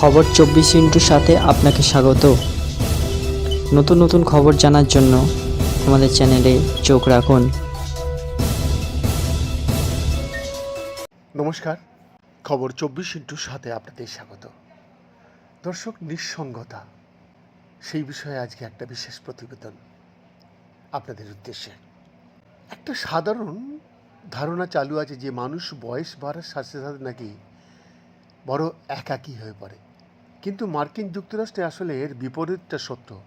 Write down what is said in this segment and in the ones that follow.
খবর চব্বিশ ইন্টুর সাথে আপনাকে স্বাগত। নতুন নতুন খবর জানার জন্য আমাদের চ্যানেলে চোখ রাখুন। নমস্কার, খবর চব্বিশ ইন্টুর সাথে আপনাদের স্বাগত। দর্শক, নিঃসঙ্গতা, সেই বিষয়ে আজকে একটা বিশেষ প্রতিবেদন আপনাদের উদ্দেশ্যে। একটা সাধারণ ধারণা চালু আছে যে মানুষ বয়স বাড়ার সাথে সাথে নাকি বড় একাকী হয়ে পড়ে। কিন্তু মার্কিন যুক্তরাষ্ট্রে আসলে এর বিপরীতটা সত্য,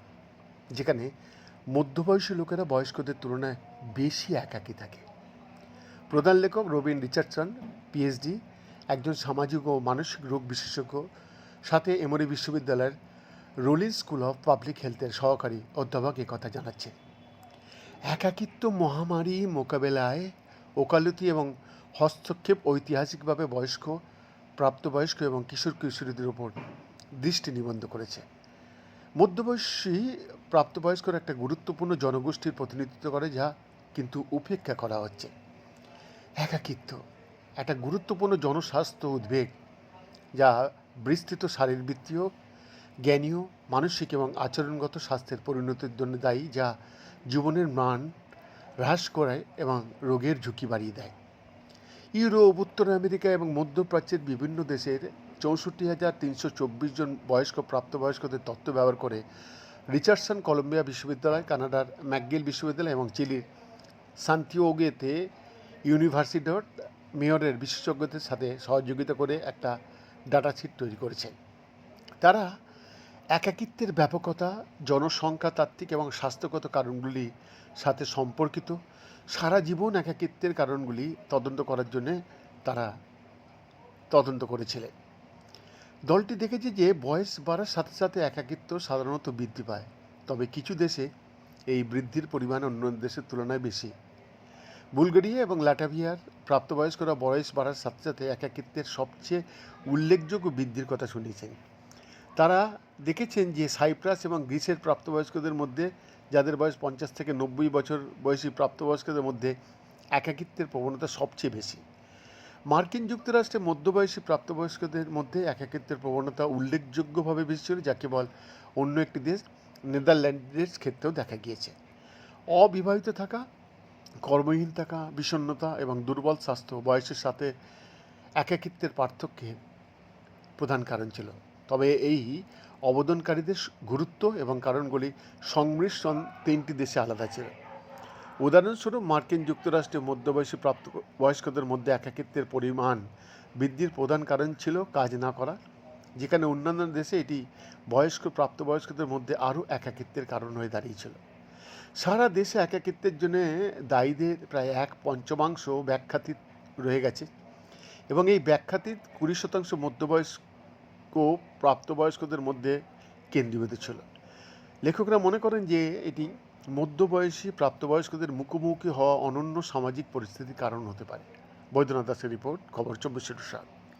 যেখানে মধ্যবয়সী লোকেরা বয়স্কদের তুলনায় বেশি একাকী থাকে। প্রধান লেখক রবিন রিচার্ডসন, পিএইচডি, একজন সামাজিক ও মানসিক রোগ বিশেষজ্ঞ, সাথে এমরি বিশ্ববিদ্যালয়ের রোলিন স্কুল অফ পাবলিক হেলথের সহকারী অধ্যাপক কথা জানাচ্ছে। একাকিত্ব মহামারী মোকাবেলায় ওকালতি এবং হস্তক্ষেপ ঐতিহাসিকভাবে বয়স্ক, প্রাপ্তবয়স্ক এবং কিশোর কিশোরীদের উপর দৃষ্টি নিবন্ধ করেছে। মধ্যবয়সী প্রাপ্তবয়স্কর একটা গুরুত্বপূর্ণ জনগোষ্ঠীর প্রতিনিধিত্ব করে, যা কিন্তু উপেক্ষা করা হচ্ছে। একাকিত্ব, একটা গুরুত্বপূর্ণ জনস্বাস্থ্য উদ্বেগ, যা বিস্তৃত শারীরবৃত্তীয়, জ্ঞানীয়, মানসিক এবং আচরণগত স্বাস্থ্যের পরিণতির জন্য দায়ী, যা জীবনের মান হ্রাস করায় এবং রোগের ঝুঁকি বাড়িয়ে দেয়। ইউরোপ, উত্তর আমেরিকা এবং মধ্যপ্রাচ্যের বিভিন্ন দেশের চৌষট্টি হাজার তিনশো চব্বিশ জন বয়স্ক, প্রাপ্তবয়স্কদের তথ্য ব্যবহার করে রিচার্ডসন কলম্বিয়া বিশ্ববিদ্যালয়, কানাডার ম্যাকগিল বিশ্ববিদ্যালয় এবং চিলির সান্তিওগেতে ইউনিভার্সিটির মেয়রের বিশেষজ্ঞদের সাথে সহযোগিতা করে একটা ডাটা শিট তৈরি করেছে। তারা একাকিত্বের ব্যাপকতা, জনসংখ্যা, তাত্ত্বিক এবং স্বাস্থ্যগত কারণগুলি সাথে সম্পর্কিত, সারা জীবন একাকিত্বের কারণগুলি তদন্ত করার জন্যে তারা তদন্ত করেছিলেন। দলটি দেখেছে যে বয়স বাড়ার সাথে সাথে একাকিত্ব সাধারণত বৃদ্ধি পায়। তবে কিছু দেশে এই বৃদ্ধির পরিমাণ অন্য দেশের তুলনায় বেশি। বুলগেরিয়া এবং ল্যাটাভিয়ার প্রাপ্তবয়স্করা বয়স বাড়ার সাথে সাথে একাকিত্বের সবচেয়ে উল্লেখযোগ্য বৃদ্ধির কথা শুনিয়েছেন। তারা দেখেছেন যে সাইপ্রাস এবং গ্রিসের প্রাপ্তবয়স্কদের মধ্যে, যাদের বয়স পঞ্চাশ থেকে নব্বই বছর বয়সী প্রাপ্তবয়স্কদের মধ্যে একাকিত্বের প্রবণতা সবচেয়ে বেশি। মার্কিন যুক্তরাষ্ট্রে মধ্যবয়সী প্রাপ্তবয়স্কদের মধ্যে একাকিত্বের প্রবণতা উল্লেখযোগ্যভাবে বেশি ছিল যা কেবল অন্য একটি দেশ, নেদারল্যান্ডের ক্ষেত্রেও দেখা গিয়েছে। অবিবাহিত থাকা, কর্মহীন থাকা, বিষণ্ণতা এবং দুর্বল স্বাস্থ্য বয়সের সাথে একাকিত্বের পার্থক্যের প্রধান কারণ ছিল। তবে এই অবদানকারীদের গুরুত্ব এবং কারণগুলি সংমিশ্রণ তিনটি দেশে আলাদা ছিল। উদাহরণস্বরূপ মার্কিন যুক্তরাষ্ট্রে মধ্যবয়সী প্রাপ্ত বয়স্কদের মধ্যে একাকিত্বের পরিমাণ বৃদ্ধির প্রধান কারণ ছিল কাজ না করা, যেখানে অন্যান্য দেশে এটি বয়স্ক, প্রাপ্তবয়স্কদের মধ্যে আরও একাকিত্বের কারণ হয়ে দাঁড়িয়েছিল। সারা দেশে একাকিত্বের জন্য দায়ীদের প্রায় এক পঞ্চমাংশ ব্যাখ্যাতীত রয়ে গেছে এবং এই ব্যাখ্যাতীত কুড়ি শতাংশ মধ্যবয়স্ক, প্রাপ্তবয়স্কদের মধ্যে কেন্দ্রীভূত ছিল। লেখকরা মনে করেন যে এটি মধ্যবয়সী প্রাপ্তবয়স্কদের মুখোমুখি হওয়া অনন্য সামাজিক পরিস্থিতির কারণ হতে পারে। বৈদ্যনাথ দাসের রিপোর্ট, খবর চব্বিশ সাত।